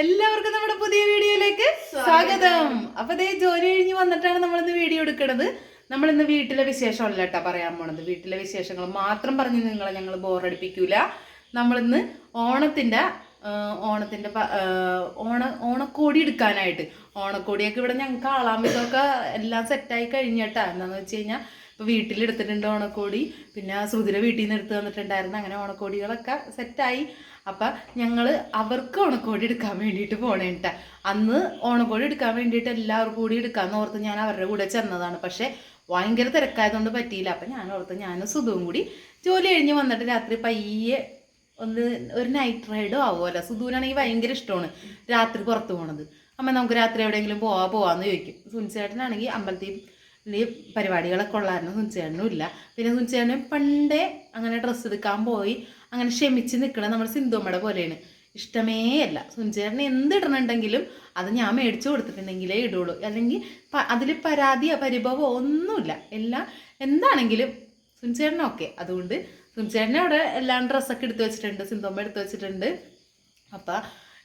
എല്ലാവർക്കും നമ്മുടെ പുതിയ വീഡിയോയിലേക്ക് സ്വാഗതം. അപ്പൊ ദേ ജോലി കഴിഞ്ഞ് വന്നിട്ടാണ് നമ്മൾ ഇന്ന് വീഡിയോ എടുക്കുന്നത് നമ്മൾ ഇന്ന് വീട്ടിലെ വിശേഷമല്ല കേട്ടോ പറയാൻ പോണത്. വീട്ടിലെ വിശേഷങ്ങൾ മാത്രം പറഞ്ഞ് നിങ്ങളെ ഞങ്ങൾ ബോറടിപ്പിക്കൂല. നമ്മളിന്ന് ഓണത്തിന്റെ ഓണത്തിന്റെ ഓണ ഓണക്കോടി എടുക്കാനായിട്ട്. ഓണക്കോടിയൊക്കെ ഇവിടെ ഞങ്ങൾക്ക് ആളാമ്പിതൊക്കെ എല്ലാം സെറ്റായി കഴിഞ്ഞിട്ടാ എന്താന്ന് വെച്ച് കഴിഞ്ഞാൽ ഇപ്പൊ വീട്ടിലെടുത്തിട്ടുണ്ട് ഓണക്കോടി. പിന്നെ സുധിര വീട്ടിൽ നിന്ന് എടുത്ത് തന്നിട്ടുണ്ടായിരുന്നു അങ്ങനെ ഓണക്കോടികളൊക്കെ സെറ്റായി അപ്പം ഞങ്ങൾ അവർക്ക് ഓണക്കോടി എടുക്കാൻ വേണ്ടിയിട്ട് പോണേട്ട അന്ന് ഓണക്കോടി എടുക്കാൻ വേണ്ടിയിട്ട് എല്ലാവർക്കും കൂടി എടുക്കാമെന്ന് ഓർത്ത് ഞാൻ അവരുടെ കൂടെ ചെന്നതാണ്. പക്ഷേ ഭയങ്കര തിരക്കായതുകൊണ്ട് പറ്റിയില്ല. അപ്പം ഞാൻ ഓർത്ത് ഞാനും സുധുവും കൂടി ജോലി കഴിഞ്ഞ് വന്നിട്ട് രാത്രി പയ്യെ ഒന്ന് ഒരു നൈറ്റ് റൈഡും ആവുമല്ലോ. സുധുവിനാണെങ്കിൽ ഭയങ്കര ഇഷ്ടമാണ് രാത്രി പുറത്ത് പോണത്. അമ്മ നമുക്ക് രാത്രി എവിടെയെങ്കിലും പോവാ പോവാന്ന് ചോദിക്കും. സുനിച്ചേട്ടനാണെങ്കിൽ അമ്പലത്തിൽ ഈ പരിപാടികളൊക്കെ ഉള്ളായിരുന്നു സുനിച്ചേട്ടനും ഇല്ല. പിന്നെ സുനിച്ചേട്ടനും പണ്ടേ അങ്ങനെ ഡ്രസ്സ് എടുക്കാൻ പോയി അങ്ങനെ ക്ഷമിച്ച് നിൽക്കണം നമ്മുടെ സിന്ധുമ്മയുടെ പോലെയാണ്. ഇഷ്ടമേ അല്ല. സുനിച്ചേട്ടന് എന്ത് ഇടണുണ്ടെങ്കിലും അത് ഞാൻ മേടിച്ചു കൊടുത്തിട്ടുണ്ടെങ്കിലേ ഇടുള്ളൂ. അല്ലെങ്കിൽ അതിൽ പരാതിയോ പരിഭവമോ ഒന്നുമില്ല. എല്ലാം എന്താണെങ്കിലും സുഞ്ചേട്ടനൊക്കെ അതുകൊണ്ട് സുഞ്ചേട്ടനെ അവിടെ എല്ലാം ഡ്രസ്സൊക്കെ എടുത്തു വെച്ചിട്ടുണ്ട് സിന്ധുമ്മ എടുത്തു വെച്ചിട്ടുണ്ട്. അപ്പം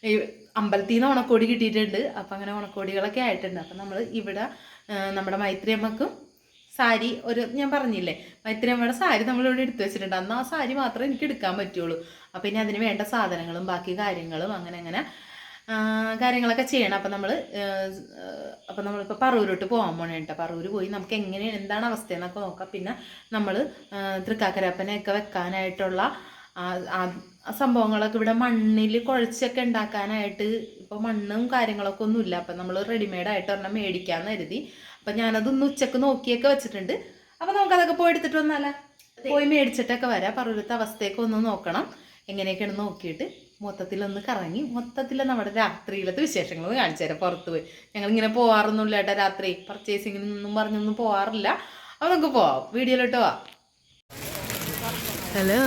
ഈ അമ്പലത്തിൽ നിന്ന് ഉണക്കോടി കിട്ടിയിട്ടുണ്ട്. അപ്പം അങ്ങനെ ഉണക്കോടികളൊക്കെ ആയിട്ടുണ്ട്. അപ്പം നമ്മൾ ഇവിടെ നമ്മുടെ മൈത്രി അമ്മക്കും സാരി ഒരു ഞാൻ പറഞ്ഞില്ലേ മൈത്രി അമ്മയുടെ സാരി നമ്മളിവിടെ എടുത്തു വെച്ചിട്ടുണ്ട്. അന്ന് ആ സാരി മാത്രമേ എനിക്ക് എടുക്കാൻ പറ്റുള്ളൂ. അപ്പം ഇനി അതിന് വേണ്ട സാധനങ്ങളും ബാക്കി കാര്യങ്ങളും അങ്ങനെ അങ്ങനെ കാര്യങ്ങളൊക്കെ ചെയ്യണം. അപ്പം നമ്മൾ അപ്പം നമ്മളിപ്പോൾ പറവൂരോട്ട് പോകാൻ പോകണേ കേട്ടോ പറവൂർ പോയി നമുക്ക് എങ്ങനെ എന്താണ് അവസ്ഥ എന്നൊക്കെ നോക്കാം. പിന്നെ നമ്മൾ തൃക്കാക്കരപ്പനെയൊക്കെ വെക്കാനായിട്ടുള്ള സംഭവങ്ങളൊക്കെ ഇവിടെ മണ്ണിൽ കുഴച്ചൊക്കെ ഉണ്ടാക്കാനായിട്ട് ഇപ്പോൾ മണ്ണും കാര്യങ്ങളൊക്കെ ഒന്നുമില്ല അപ്പം നമ്മൾ റെഡിമെയ്ഡായിട്ട് ഒരെണ്ണം മേടിക്കാമെന്ന് കരുതി. അപ്പം ഞാനതൊന്ന് ഉച്ചയ്ക്ക് നോക്കിയൊക്കെ വെച്ചിട്ടുണ്ട്. അപ്പൊ നമുക്ക് അതൊക്കെ പോയി എടുത്തിട്ട് വന്നാലേ? പോയി മേടിച്ചിട്ടൊക്കെ വരാം. പറഞ്ഞിട്ട് അവസ്ഥയൊക്കെ ഒന്ന് നോക്കണം. എങ്ങനെയൊക്കെയാണ് നോക്കിയിട്ട്. മൊത്തത്തിലൊന്ന് കറങ്ങി. മൊത്തത്തിൽ നമ്മുടെ രാത്രിയിലത്തെ വിശേഷങ്ങൾ കാണിച്ചു തരാം. പുറത്ത് പോയി. ഞങ്ങളിങ്ങനെ പോവാറൊന്നുമില്ല കേട്ടോ രാത്രി. പർച്ചേസിങ്ങിനൊന്നും പറഞ്ഞൊന്നും പോവാറില്ല. അപ്പോൾ നമുക്ക് പോവാം. വീഡിയോയിലോട്ട് പോവാം. ഹലോ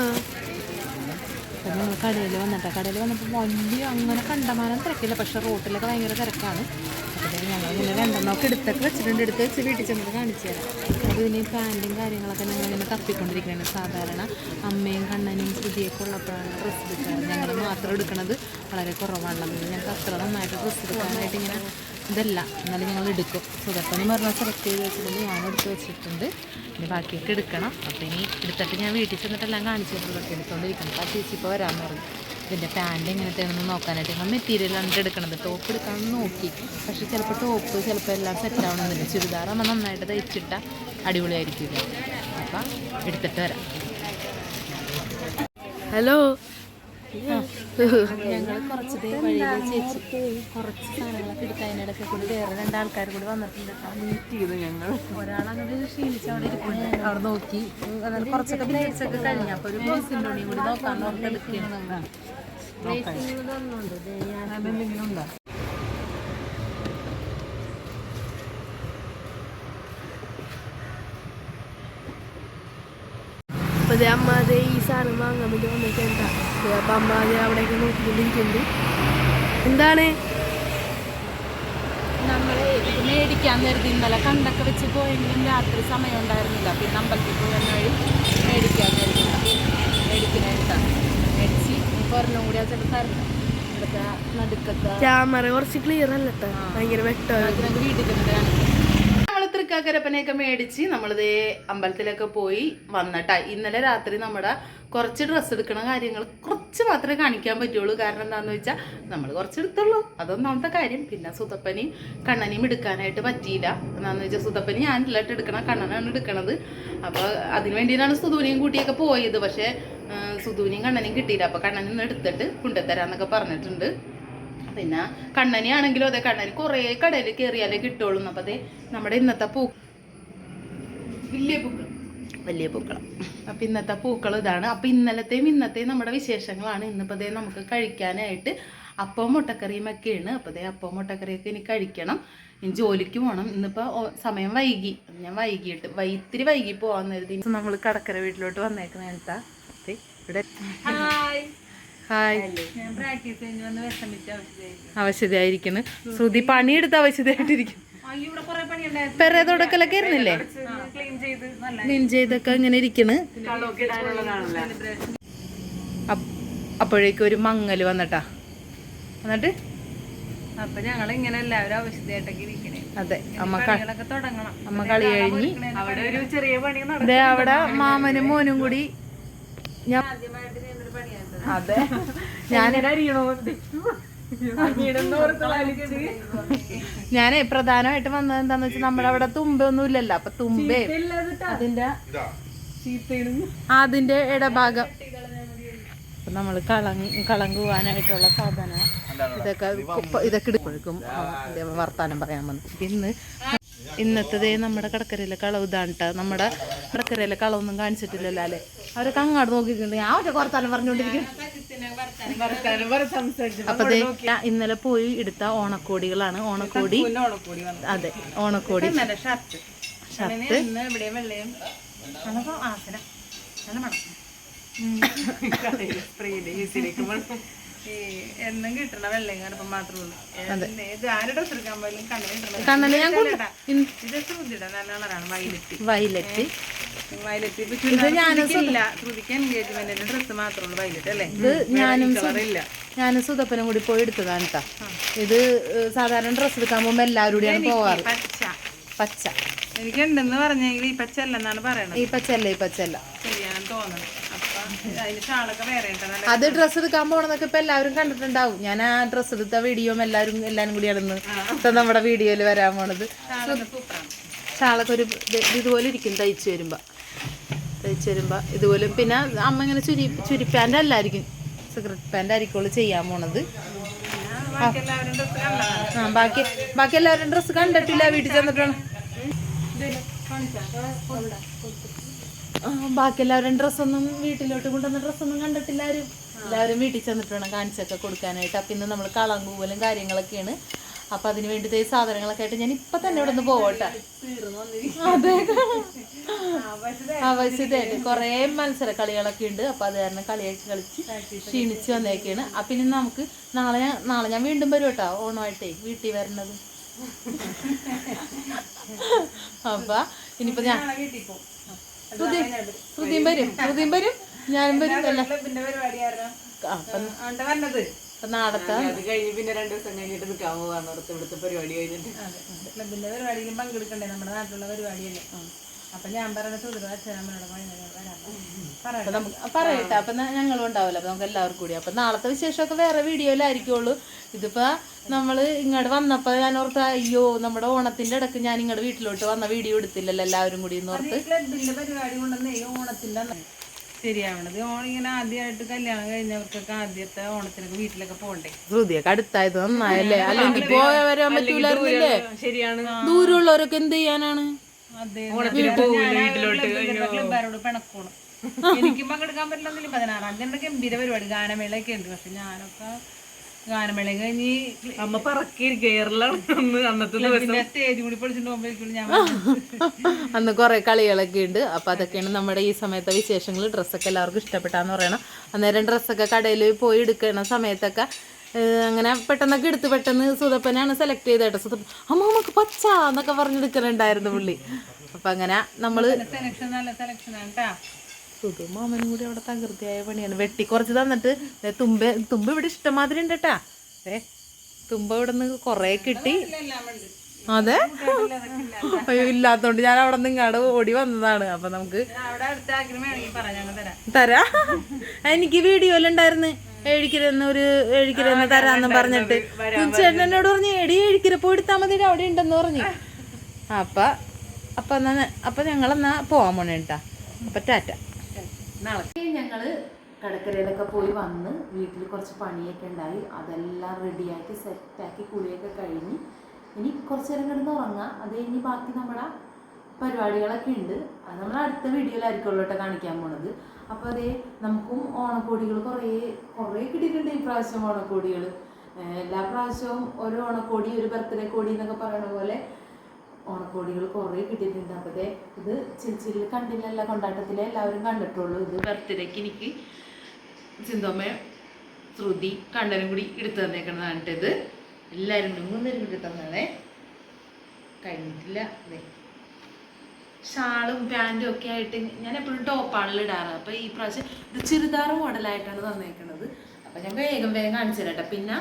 കടയിൽ വന്നിട്ട്. കടയിൽ വന്നപ്പോൾ വലിയ അങ്ങനെ കണ്ടമാനം തിരക്കില്ല. പക്ഷെ റോട്ടിലൊക്കെ ഭയങ്കര തിരക്കാണ്. അപ്പോൾ ഞങ്ങൾ ഇങ്ങനെ രണ്ടെണ്ണമൊക്കെ എടുത്തൊക്കെ വെച്ചിട്ടുണ്ട്. എടുത്ത് വെച്ച് വീട്ടിൽ ചെന്നിട്ട് കാണിച്ചു തരാം. അത് ഈ പാന്റും കാര്യങ്ങളൊക്കെ ഞങ്ങൾ ഇങ്ങനെ തപ്പിക്കൊണ്ടിരിക്കുകയാണ്. സാധാരണ അമ്മയും കണ്ണനും ശ്രുതിയൊക്കെ ഉള്ളപ്പോഴാണ് ഡ്രസ്സ് എടുക്കാറ്. ഞങ്ങൾ മാത്രം എടുക്കുന്നത് വളരെ കുറവാണല്ലോ ഞങ്ങൾക്ക് അത്ര നന്നായിട്ട് ഡ്രസ്സ് എടുക്കാനായിട്ട് ഇങ്ങനെ ഇതല്ല. എന്നാലും ഞങ്ങൾ എടുക്കും. സുധപ്പനി പറഞ്ഞ സെലക്ട് ചെയ്ത് വെച്ചിട്ടുണ്ട്. ഞാൻ എടുത്ത് വെച്ചിട്ടുണ്ട്. ഇനി ബാക്കിയൊക്കെ എടുക്കണം. അപ്പോൾ ഇനി എടുത്തിട്ട് ഞാൻ വീട്ടിൽ ചെന്നിട്ടെല്ലാം കാണിച്ചിട്ടുള്ളതൊക്കെ എടുത്തുകൊണ്ടിരിക്കണം അപ്പോൾ ചേച്ചി ഇപ്പോൾ വരാമെന്ന് പറഞ്ഞു. ഇതിന്റെ പാന്റ് എങ്ങനത്തെയാണെന്ന് നോക്കാനായിട്ട്. ഞങ്ങൾ മെറ്റീരിയലാണ് എടുക്കണത്. ടോപ്പ് എടുക്കാമെന്ന് നോക്കി. പക്ഷേ ചിലപ്പോൾ ടോപ്പ് ചിലപ്പോൾ എല്ലാം സെറ്റ് ആവണമെന്നില്ല. ചുരിദാറാകുമ്പോൾ നന്നായിട്ട് തയ്ച്ചിട്ട അടിപൊളിയായിരിക്കില്ല അപ്പം എടുത്തിട്ട് വരാം. ഹലോ ഞങ്ങൾ കുറച്ച് പേര് വഴിയിൽ ചേച്ചി കുറച്ച് സാധനങ്ങളൊക്കെ എടുത്ത് അതിനിടയ്ക്ക് കൂടി വേറെ രണ്ടാൾക്കാർ കൂടി വന്നിട്ടുണ്ട് മീറ്റ് ചെയ്തു ഞങ്ങൾ ഒരാളങ്ങനെ ക്ഷീണിച്ച് അവിടെ ഇരിപ്പുണ്ട് അവിടെ നോക്കി അതായത് കുറച്ചൊക്കെ ബ്ലേഡ്സൊക്കെ കഴിഞ്ഞു അപ്പോൾ ഒരു ഉണ്ണിയും കൂടി നോക്കാൻ ഓർത്ത് എടുക്കുകയാണ് അതെന്തെങ്കിലും ഉണ്ടോ അമ്മ അതെ ഈ സാധനം വാങ്ങാൻ വേണ്ടി വന്നിട്ടുണ്ട് അപ്പം അമ്മ ഞാൻ നോക്കിക്കൊണ്ടിരിക്കുന്നുണ്ട്. എന്താണ്? നമ്മൾ മേടിക്കാൻ കരുതി ഇന്നലെ കണ്ടൊക്കെ വെച്ച് പോയെങ്കിലും രാത്രി സമയം ഉണ്ടായിരുന്നില്ല. പിന്നെ അമ്പലത്തിൽ പോകുന്ന വഴി മേടിക്കാൻ കരുതി മേടിക്കാനായിട്ടാണ് മേടിച്ച് ഒരെണ്ണം കൂടി ആ തരണം. ഇവിടുത്തെ നടുക്കത്തെ ക്യാമറ കുറച്ച് ക്ലിയർ അല്ല കേട്ടോ ഭയങ്കര വ്യക്തമാണ് വീട്ടിൽ നമ്മൾ തൃക്കാക്കരപ്പനെയൊക്കെ മേടിച്ച് നമ്മളിതേ അമ്പലത്തിലൊക്കെ പോയി വന്നിട്ടാ. ഇന്നലെ രാത്രി നമ്മുടെ കുറച്ച് ഡ്രസ്സ് എടുക്കണ കാര്യങ്ങൾ കുറച്ച് മാത്രമേ കാണിക്കാൻ പറ്റുള്ളൂ. കാരണം എന്താണെന്ന് വെച്ചാൽ നമ്മൾ കുറച്ച് എടുത്തുള്ളൂ. അതൊന്നാമത്തെ കാര്യം. പിന്നെ സുതപ്പനി കണ്ണനെയും എടുക്കാനായിട്ട് പറ്റിയില്ല. എന്താണെന്ന് വെച്ചാൽ സുതപ്പനി ഞാനില്ലാട്ട് എടുക്കണ കണ്ണനാണ് എടുക്കണത്. അപ്പോൾ അതിന് വേണ്ടിയിട്ടാണ് സുധുവിനെയും കൂട്ടിയൊക്കെ പോയത്. പക്ഷേ ആ, കണ്ണനിയും കിട്ടിയില്ല. അപ്പോൾ കണ്ണനെ എടുത്തിട്ട് കൊണ്ടുത്തരാമെന്നൊക്കെ പറഞ്ഞിട്ടുണ്ട്. പിന്നെ കണ്ണനി ആണെങ്കിലും അതെ കണ്ണനി കുറേ കടയിൽ കയറിയാലേ കിട്ടുള്ളൂ അപ്പം അതെ നമ്മുടെ ഇന്നത്തെ പൂ വലിയ പൂക്കൾ. വലിയ പൂക്കളം അപ്പം ഇന്നത്തെ പൂക്കൾ ഇതാണ്. അപ്പം ഇന്നലത്തെയും ഇന്നത്തെയും നമ്മുടെ വിശേഷങ്ങളാണ്. ഇന്നിപ്പോൾ അതേ നമുക്ക് കഴിക്കാനായിട്ട് അപ്പവും മുട്ടക്കറിയും ഒക്കെയാണ് അപ്പോൾ അതേ അപ്പവും മുട്ടക്കറിയൊക്കെ ഇനി കഴിക്കണം. ഇനി ജോലിക്ക് പോകണം ഇന്നിപ്പോൾ സമയം വൈകി. ഞാൻ വൈകിട്ട് വൈത്തിരി വൈകി പോകാൻ നേരത്തെ നമ്മൾ കടക്കര വീട്ടിലോട്ട് വന്നേക്കണ നേരത്തെ ഇവിടെ ഹായ്. അവശതയായിരിക്കുന്നു. ശ്രുതി പണിയെടുത്ത് അവശതയായിട്ടിരിക്കും പെറേ തുടക്കലൊക്കെ ഇരുന്നില്ലേ ക്ലീൻ ചെയ്തൊക്കെ ഇങ്ങനെ ഇരിക്കണ്. അപ്പ്- അപ്പോഴേക്കും ഒരു മങ്ങൽ വന്നിട്ടാ. എന്നിട്ട് അപ്പൊ ഞങ്ങൾ ഇങ്ങനെ എല്ലാവരും അവശതയായിട്ടൊക്കെ ഇരിക്കണേ. അതെ അമ്മ അമ്മ കളി കഴിഞ്ഞ് അവിടെ ഒരു ചെറിയ പണി ദേ അവിടെ മാമനും മോനും കൂടി ഞാൻ ആദ്യമായിട്ട് പണിയാണ് അതെ. ഞാൻ ഞാനേ പ്രധാനമായിട്ട് വന്നത് എന്താന്ന് വെച്ചാൽ നമ്മുടെ അവിടെ തുമ്പൊന്നും ഇല്ലല്ലോ അപ്പൊ തുമ്പേ അതിന്റെ അതിന്റെ ഇടഭാഗം. അപ്പൊ നമ്മൾ കളങ് കളങ്കുവാനായിട്ടുള്ള സാധനം. ഇതൊക്കെ ഇതൊക്കെ എടുക്കും വർത്താനം പറയാൻ വന്നു. ഇന്ന് ഇന്നത്തെ നമ്മുടെ കടക്കരയിലെ കളവ് ഇതാണ്ട്ട നമ്മുടെ കടക്കരയിലെ കളവൊന്നും കാണിച്ചിട്ടില്ലല്ലോ അല്ലേ? അവരൊക്കെ അങ്ങോട്ട് നോക്കിയിട്ടുണ്ട്. ഞാൻ ഒറ്റ വർത്താനം പറഞ്ഞുകൊണ്ടിരിക്കും അപ്പൊ ദേ ഞാൻ ഇന്നലെ പോയി എടുത്ത ഓണക്കോടികളാണ്. ഓണക്കോടി. അതെ ഓണക്കോടി. ഷർട്ട്. ഷർട്ട്? എന്നും കിട്ടണ വെള്ളയും മാത്രമേ ഉള്ളൂ. കണ്ണിന് ഞാൻ വയലറ്റ്. വയലറ്റ്. ഇത് ഞാനും സുതപ്പനും കൂടി പോയി എടുത്തതാണ് കേട്ടോ ഇത് സാധാരണ ഡ്രസ്സ് എടുക്കാൻ പോകുമ്പോ എല്ലാവരും കൂടിയാണ് പോവാറ്. പച്ച. പച്ച. എനിക്കുണ്ടെന്ന് പറഞ്ഞെങ്കിൽ ഈ പച്ച അല്ലെന്നാണ് പറയണത്. ഈ പച്ചല്ല ഈ പച്ചല്ല അത് ഡ്രസ്സ് എടുക്കാൻ പോണെന്നൊക്കെ ഇപ്പൊ എല്ലാവരും കണ്ടിട്ടുണ്ടാവും. ഞാൻ ആ ഡ്രസ്സ് എടുത്ത വീഡിയോ എല്ലാവരും എല്ലാരും കൂടി ഇടുന്നു ഇപ്പൊ നമ്മുടെ വീഡിയോയിൽ വരാൻ പോണത്. ചാളൊക്കെ ഒരു ഇതുപോലെ ഇരിക്കും തയ്ച്ചു വരുമ്പോ. തയ്ച്ചു വരുമ്പോ ഇതുപോലെ പിന്നെ അമ്മ ഇങ്ങനെ ചുരി ചുരി പാന്റ് അല്ലായിരിക്കും. സിഗരറ്റ് പാന്റ് ആയിരിക്കുള്ളൂ ചെയ്യാൻ പോണത്. ആ ബാക്കി ബാക്കി എല്ലാവരും ഡ്രസ്സ് കണ്ടിട്ടില്ല വീട്ടിൽ ചെന്നിട്ടാണ്. ബാക്കി എല്ലാവരും ഡ്രസ്സൊന്നും വീട്ടിലോട്ട് കൊണ്ടുവന്ന ഡ്രസ്സൊന്നും കണ്ടിട്ടില്ല ആരും എല്ലാവരും വീട്ടിൽ ചെന്നിട്ട് വേണം കാണിച്ചൊക്കെ കൊടുക്കാനായിട്ട്. അപ്പം ഇന്ന് നമ്മൾ കളങ്കൂവലും കാര്യങ്ങളൊക്കെയാണ്. അപ്പം അതിന് വേണ്ടിയിട്ട് ഈ സാധനങ്ങളൊക്കെ ആയിട്ട് ഞാൻ ഇപ്പം തന്നെ ഇവിടെ നിന്ന് പോവട്ടെ. അതെ. ആവശ്യമായിട്ട് കുറേ മത്സര കളികളൊക്കെ ഉണ്ട്. അപ്പം അത് കാരണം കളിയൊക്കെ കളിച്ച് ക്ഷീണിച്ച് വന്നേക്കാണ്. അപ്പം ഇനി നമുക്ക് നാളെ ഞാൻ നാളെ ഞാൻ വീണ്ടും വരും കേട്ടോ. ഓണമായിട്ടേ വീട്ടിൽ വരണത്. അപ്പം ഇനിയിപ്പോ ഞാൻ വീട്ടിൽ പോകും ശ്രുതിയും വരും. ശ്രുതിയും വരും. ഞാനും വരും. അല്ല നാളത്തെ അത് കഴിഞ്ഞ് പിന്നെ രണ്ടു ദിവസം കഴിഞ്ഞിട്ട് നിൽക്കാൻ പോവാന്ന് ഓർത്ത് ഇവിടുത്തെ പരിപാടി കഴിഞ്ഞിട്ട്. പരിപാടിയിലും പങ്കെടുക്കണ്ടേ? നമ്മുടെ നാട്ടിലുള്ള പരിപാടിയല്ലേ. അപ്പൊ ഞാൻ അച്ഛനമ്മനോട് നമുക്ക് പറയട്ടെ. അപ്പൊ ഞങ്ങളും ഉണ്ടാവില്ല. അപ്പൊ നമുക്ക് എല്ലാവർക്കും കൂടി. അപ്പൊ നാളത്തെ വിശേഷമൊക്കെ വേറെ വീഡിയോയിലായിരിക്കുള്ളൂ. ഇതിപ്പോ നമ്മൾ ഇങ്ങോട്ട് വന്നപ്പോ ഞാൻ ഓർത്ത അയ്യോ നമ്മുടെ ഓണത്തിന്റെ ഇടയ്ക്ക് ഞാൻ ഇങ്ങോട്ട് വീട്ടിലോട്ട് വന്ന വീഡിയോ എടുത്തില്ലല്ലോ എല്ലാവരും കൂടി എന്ന് ഓർത്ത്. പരിപാടി കൊണ്ടുവന്നേ ഓണത്തിന്റെ ശരിയാവണത്. ഓണിങ്ങനെ ഇങ്ങനെ ആദ്യമായിട്ട് കല്യാണം കഴിഞ്ഞവർക്കൊക്കെ ആദ്യത്തെ ഓണത്തിനൊക്കെ വീട്ടിലൊക്കെ പോണ്ടേ? ശ്രുതിയൊക്കെ അടുത്തായത് നന്നായല്ലേ? അല്ലെങ്കിൽ പറ്റൂലായിരുന്നില്ലേ? ശരിയാണ്. ദൂരമുള്ളവരൊക്കെ എന്ത് ചെയ്യാനാണ്? ക്ലബ്ബാരോട് പിണക്കോണം എനിക്കും പങ്കെടുക്കാൻ പറ്റില്ലെന്നില്ല പതിനാറാം തീയതി ഗംഭീര പരിപാടി ഗാനമേളയൊക്കെ ഉണ്ട്. പക്ഷെ ഞാനൊക്കെ ഗാനമേള കഴിഞ്ഞ് അമ്മ ക്ലബിന്റെ സ്റ്റേജ് കൂടി ഞാൻ അന്ന് കുറെ കളികളൊക്കെ ഉണ്ട്. അപ്പൊ അതൊക്കെയാണ് നമ്മുടെ ഈ സമയത്തെ വിശേഷങ്ങൾ. ഡ്രസ്സൊക്കെ എല്ലാവർക്കും ഇഷ്ടപ്പെട്ടാന്ന് പറയണം. അന്നേരം ഡ്രസ്സൊക്കെ കടയിൽ പോയി എടുക്കുന്ന സമയത്തൊക്കെ അങ്ങനെ പെട്ടെന്നൊക്കെ എടുത്ത് പെട്ടെന്ന് സുതപ്പനാണ് സെലക്ട് ചെയ്തേട്ടോ. സുതപ്പൻ അമ്മ നമുക്ക് പച്ച എന്നൊക്കെ പറഞ്ഞെടുക്കലുണ്ടായിരുന്നു പുള്ളി. അപ്പൊ അങ്ങനെ കേട്ടാ സുധു കൂടി അവിടെ തകൃതിയായ പണിയാണ്. വെട്ടി കുറച്ച് തന്നിട്ട് തുമ്പ തുമ്പ ഇവിടെ ഇഷ്ടമാതിരി ഉണ്ട് കേട്ടാ ഏ തുമ്പ ഇവിടെ നിന്ന് കൊറേ കിട്ടി. അതെ? അയ്യോ ഇല്ലാത്തോണ്ട് ഞാൻ അവിടെ നിന്ന് ഇങ്ങാട് ഓടി വന്നതാണ്. അപ്പൊ നമുക്ക് തരാ. എനിക്ക് വീഡിയോയിലുണ്ടായിരുന്നു. ഏഴിക്കരന്ന് ഒരു ഏഴിക്കരന്ന് തരാന്ന് പറഞ്ഞിട്ട്. ചേട്ടൻ എന്നോട് പറഞ്ഞു എടി ഏഴിക്കര പോയി എടുത്താൽ മതി അവിടെ ഉണ്ടെന്ന് പറഞ്ഞു. അപ്പൊ അപ്പൊ എന്നാ അപ്പൊ ഞങ്ങളെന്നാ പോവാൻ പോണേ കേട്ടാ അപ്പൊ ടാറ്റ. ഞങ്ങൾ കടക്കരയിലൊക്കെ പോയി വന്ന് വീട്ടിൽ കുറച്ച് പണിയൊക്കെ ഉണ്ടായി. അതെല്ലാം റെഡിയാക്കി സെറ്റാക്കി കുളിയൊക്കെ കഴിഞ്ഞ് ഇനി കുറച്ച് നേരം കിടന്ന് ഉറങ്ങാം. അത് കഴിഞ്ഞ് ബാക്കി നമ്മുടെ പരിപാടികളൊക്കെ ഉണ്ട്. അത് നമ്മൾ അടുത്ത വീഡിയോയിലായിരിക്കും കേട്ടോ കാണിക്കാൻ പോണത്. അപ്പോൾ അതേ നമുക്കും ഓണക്കോടികൾ കുറേ കുറേ കിട്ടിയിട്ടുണ്ട് ഈ പ്രാവശ്യം ഓണക്കോടികൾ. എല്ലാ പ്രാവശ്യവും ഒരു ഓണക്കോടി ഒരു ബർത്ത്ഡേ കോടി എന്നൊക്കെ പറയണ പോലെ ഓണക്കോടികൾ കുറേ കിട്ടിയിട്ടുണ്ട്. അപ്പോൾ ദേ ഇത് ചിരിച്ചിരി കണ്ടില്ലല്ല കൊണ്ടാട്ടത്തിലെ എല്ലാവരും കണ്ടിട്ടുള്ളൂ. ഇത് ബർത്ത്ഡേക്ക് എനിക്ക് ചിന്തമ്മ ശ്രുതി കണ്ണനും കൂടി എടുത്തു തന്നേക്കണതാണ് ഇത്. എല്ലാവരും മുന്നേ കൂടി തന്നതേ കഴിഞ്ഞിട്ടില്ല. അതെ ഷാളും പാന്റും ഒക്കെ ആയിട്ട് ഞാൻ എപ്പോഴും ടോപ്പാണല്ലോ ഇടാറ്. അപ്പോൾ ഈ പ്രാവശ്യം ഇത് ചുരിദാർ മോഡലായിട്ടാണ് തന്നേക്കുന്നത് അപ്പോൾ ഞാൻ വേഗം വേഗം കാണിച്ചു തരാം പിന്നെ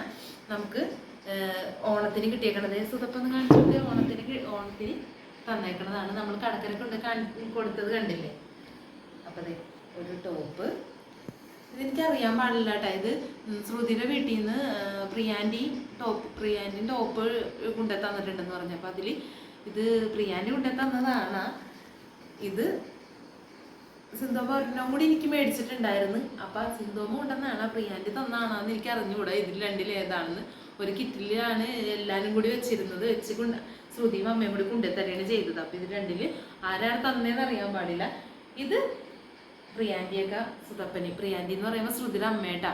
നമുക്ക് ഓണത്തിന് കിട്ടിയേക്കണത് സുതപ്പൊന്ന് കാണിച്ചിട്ട് ഓണത്തിന് ഓണത്തിന് തന്നേക്കണതാണ്. നമ്മൾ കടക്കര കൊണ്ട് കാണി- കൊടുത്തത് കണ്ടില്ലേ? അപ്പൊ ദേ ഒരു ടോപ്പ് ഇതെനിക്ക് അറിയാൻ പാടില്ല കേട്ടോ ഇത് ശ്രുതിയുടെ വീട്ടിൽ നിന്ന് പ്രിയാന്റെ ടോപ്പ് പ്രിയാന്റെ ടോപ്പ് കൊണ്ടു തന്നിട്ടുണ്ടെന്ന് പറഞ്ഞപ്പോൾ അതിൽ ഇത് പ്രിയാന്റെ കൊണ്ടു തന്നതാണ് ഇത് സിന്ധോമ ഒരെണ്ണം കൂടി എനിക്ക് മേടിച്ചിട്ടുണ്ടായിരുന്നു. അപ്പൊ ആ സിന്ധോമ ഉണ്ടെന്നാണ് പ്രിയാന്റി തന്നാണെന്ന് എനിക്ക് അറിഞ്ഞുകൂടാ. ഇതിൽ രണ്ടിൽ ഏതാണെന്ന്. ഒരു കിറ്റിലാണ് എല്ലാരും കൂടി വെച്ചിരുന്നത്. വെച്ച് കൊണ്ട് ശ്രുതിയും അമ്മയും കൂടി കൊണ്ടു തരുകയാണ് ചെയ്തത്. അപ്പൊ ഇത് രണ്ടിൽ ആരാണ് തന്നേന്ന് അറിയാൻ പാടില്ല. ഇത് പ്രിയാന്റിയൊക്കെ സുതപ്പനി. പ്രിയാന്റി എന്ന് പറയുമ്പോൾ ശ്രുതിയുടെ അമ്മേട്ടാ.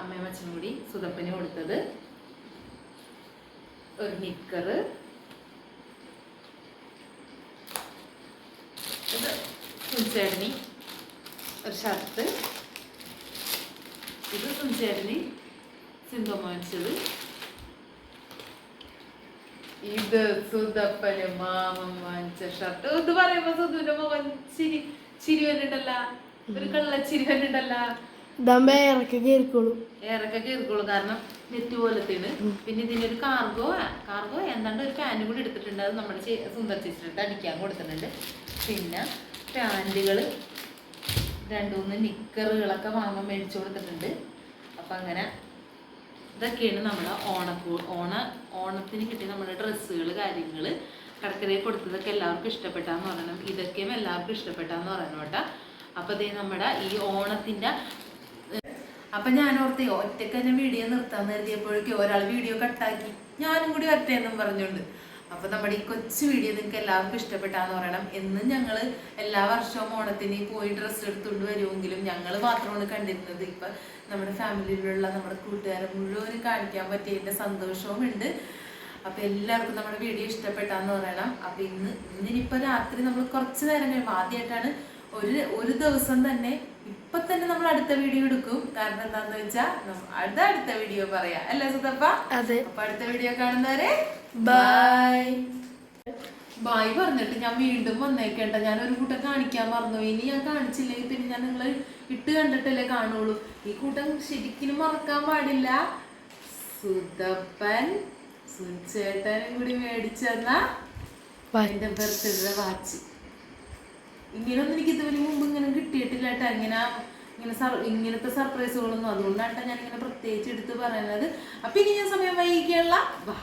അമ്മയും അച്ഛനും കൂടി സുതപ്പനി കൊടുത്തത്. ഒരു നിക്കറ് ഇത് സുഞ്ചേടനി ഒരു ഷർട്ട്. ഇത് സുഞ്ചേടനി സിന്ധു മേടിച്ചത് ഇത് സുതപ്പന് മാമൻ വാങ്ങിച്ച ഷർട്ട്. ഇത് പറയുമ്പോ സുധുവിന്റെ മുഖം ചിരി ചിരി വന്നിട്ടല്ല ഒരു കള്ള ചിരി വന്നിട്ടല്ല ഇറക്കി കാരണം നെറ്റ് പോലത്തേണ് പിന്നെ ഇതിനൊരു കാർഗോ കാർഗോ എന്താണ്ട് ഒരു ഫാനും കൂടി എടുത്തിട്ടുണ്ട്. അത് നമ്മുടെ സുന്ദർ ചേച്ചിയുടെ അടിക്കാൻ കൊടുത്തിട്ടുണ്ട്. പിന്നെ പാന്റുകൾ രണ്ട് മൂന്ന് നിക്കറുകളൊക്കെ വാങ്ങാൻ മേടിച്ചു കൊടുത്തിട്ടുണ്ട്. അപ്പം അങ്ങനെ ഇതൊക്കെയാണ് നമ്മുടെ ഓണക്കൂ ഓണ ഓണത്തിന് കിട്ടിയ നമ്മുടെ ഡ്രസ്സുകൾ കാര്യങ്ങൾ കടക്കരയിൽ കൊടുത്തതൊക്കെ എല്ലാവർക്കും ഇഷ്ടപ്പെട്ടാന്ന് പറയണം. ഇതൊക്കെയും എല്ലാവർക്കും ഇഷ്ടപ്പെട്ടാന്ന് പറയണം കേട്ടോ. അപ്പം അതേ നമ്മുടെ ഈ ഓണത്തിന്റെ അപ്പം ഞാൻ ഓർത്തി ഒറ്റയ്ക്ക് തന്നെ വീഡിയോ നിർത്താൻ കരുതിയപ്പോഴേക്കും ഒരാൾ വീഡിയോ കട്ടാക്കി. ഞാനും കൂടി വരട്ടെന്നും പറഞ്ഞുകൊണ്ട്. അപ്പൊ നമ്മുടെ ഈ കൊച്ചു വീഡിയോ നിങ്ങൾക്ക് എല്ലാവർക്കും ഇഷ്ടപ്പെട്ടാന്ന് പറയണം. എന്നും ഞങ്ങൾ എല്ലാ വർഷവും ഓണത്തിന് പോയി ഡ്രസ്സ് എടുത്തുകൊണ്ട് വരുമെങ്കിലും ഞങ്ങൾ മാത്രമാണ് കണ്ടിരുന്നത്. ഇപ്പൊ നമ്മുടെ ഫാമിലിയിലുള്ള നമ്മുടെ കൂട്ടുകാരെ മുഴുവനും കാണിക്കാൻ പറ്റിയതിന്റെ സന്തോഷവും ഉണ്ട്. അപ്പൊ എല്ലാവർക്കും നമ്മുടെ വീഡിയോ ഇഷ്ടപ്പെട്ടാന്ന് പറയണം. അപ്പൊ ഇന്ന് ഇന്നിനിപ്പോ രാത്രി നമ്മൾ കുറച്ച് നേരം കഴിയുമ്പോൾ ആദ്യമായിട്ടാണ് ഒരു ഒരു ദിവസം തന്നെ ഇപ്പൊ തന്നെ നമ്മൾ അടുത്ത വീഡിയോ എടുക്കും. കാരണം എന്താന്ന് വെച്ചാ അടുത്ത അടുത്ത വീഡിയോ പറയാം. അല്ലേ സുതപ്പ അതെ. അപ്പൊ അടുത്ത വീഡിയോ കാണുന്നവരെ ബൈ ബായ് പറഞ്ഞിട്ട് ഞാൻ വീണ്ടും വന്നേക്കേണ്ട ഞാൻ ഒരു കൂട്ടം കാണിക്കാൻ മറന്നു. ഇനി ഞാൻ കാണിച്ചില്ലെങ്കിൽ പിന്നെ ഞാൻ നിങ്ങൾ ഇട്ട് കണ്ടിട്ടല്ലേ കാണുള്ളൂ. ഈ കൂട്ടം ശരിക്കും മറക്കാൻ പാടില്ല. സുതപ്പൻ സുചേട്ടനും കൂടി മേടിച്ചെന്ന എന്റെ ബർത്ത്ഡേ വാച്ച്. ഇങ്ങനൊന്നും എനിക്ക് ഇതുവരെ മുമ്പ് ഇങ്ങനെ കിട്ടിയിട്ടില്ല കേട്ടോ. ഇങ്ങനെ ഇങ്ങനെ സർ- ഇങ്ങനത്തെ സർപ്രൈസുകളൊന്നും അതുകൊണ്ടാണ് ഞാൻ ഇങ്ങനെ പ്രത്യേകിച്ച് എടുത്ത് പറയുന്നത് അപ്പൊ ഇനി ഞാൻ സമയം വൈകിയുള്ള വാ.